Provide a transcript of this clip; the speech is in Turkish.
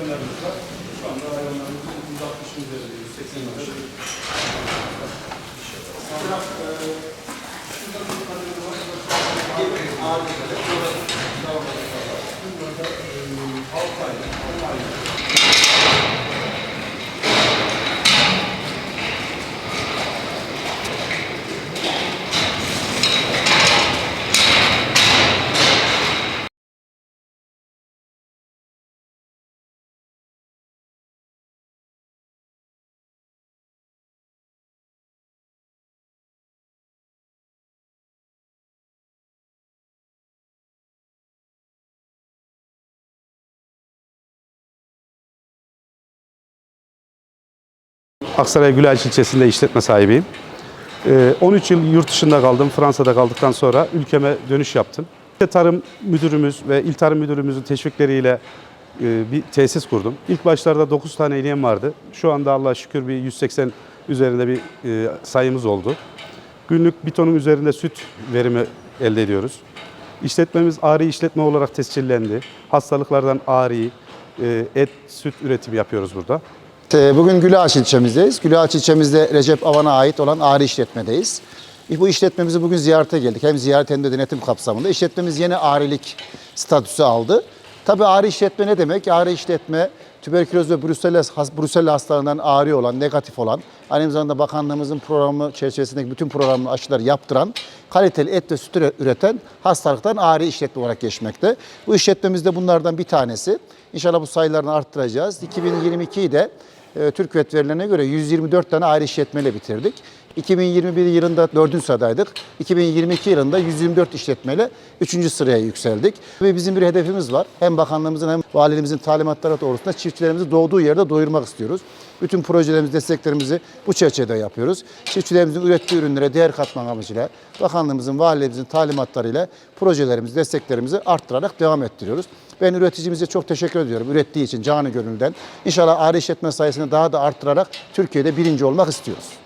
İmkanlarımız var. Şu anda hayvanlarımızın 160'ın üzerinde, 180'in üzerinde. Eee, şurada bir tane var. Ağır bir Aksaray Gülaç ilçesinde işletme sahibiyim. Ee, 13 yıl yurt dışında kaldım. Fransa'da kaldıktan sonra ülkeme dönüş yaptım. Tarım müdürümüz ve il tarım müdürümüzün teşvikleriyle e, bir tesis kurdum. İlk başlarda 9 tane ineğim vardı. Şu anda Allah'a şükür bir 180 üzerinde bir e, sayımız oldu. Günlük bir tonun üzerinde süt verimi elde ediyoruz. İşletmemiz ari işletme olarak tescillendi. Hastalıklardan ari, e, et, süt üretimi yapıyoruz burada. Ee, Bugün Gülağaç ilçemizdeyiz. Gülağaç ilçemizde Recep Avan'a ait olan Ağrı işletmedeyiz. Bu işletmemizi bugün ziyarete geldik. Hem ziyaret hem de denetim kapsamında. İşletmemiz yeni Ağrılik statüsü aldı. Tabii Ağrı işletme ne demek? Ağrı işletme tüberküloz ve Brusella hastalığından ağrı olan, negatif olan, aynı zamanda bakanlığımızın programı çerçevesindeki bütün programlı aşıları yaptıran, kaliteli et ve süt üre- üreten hastalıktan ağrı işletme olarak geçmekte. Bu işletmemiz de bunlardan bir tanesi. İnşallah bu sayılarını arttıracağız. 2022'yi de e, TÜRKVET verilerine göre 124 tane ayrı işletmeyle bitirdik. 2021 yılında 4. sıradaydık. 2022 yılında 124 işletmeyle 3. sıraya yükseldik. Ve bizim bir hedefimiz var. Hem bakanlığımızın hem valimizin talimatları doğrultusunda çiftçilerimizi doğduğu yerde doyurmak istiyoruz. Bütün projelerimiz, desteklerimizi bu çerçevede yapıyoruz. Çiftçilerimizin ürettiği ürünlere değer katmak amacıyla bakanlığımızın, valiliğimizin talimatlarıyla projelerimizi, desteklerimizi arttırarak devam ettiriyoruz. Ben üreticimize çok teşekkür ediyorum ürettiği için canı gönülden. İnşallah aile işletme sayısını daha da arttırarak Türkiye'de birinci olmak istiyoruz.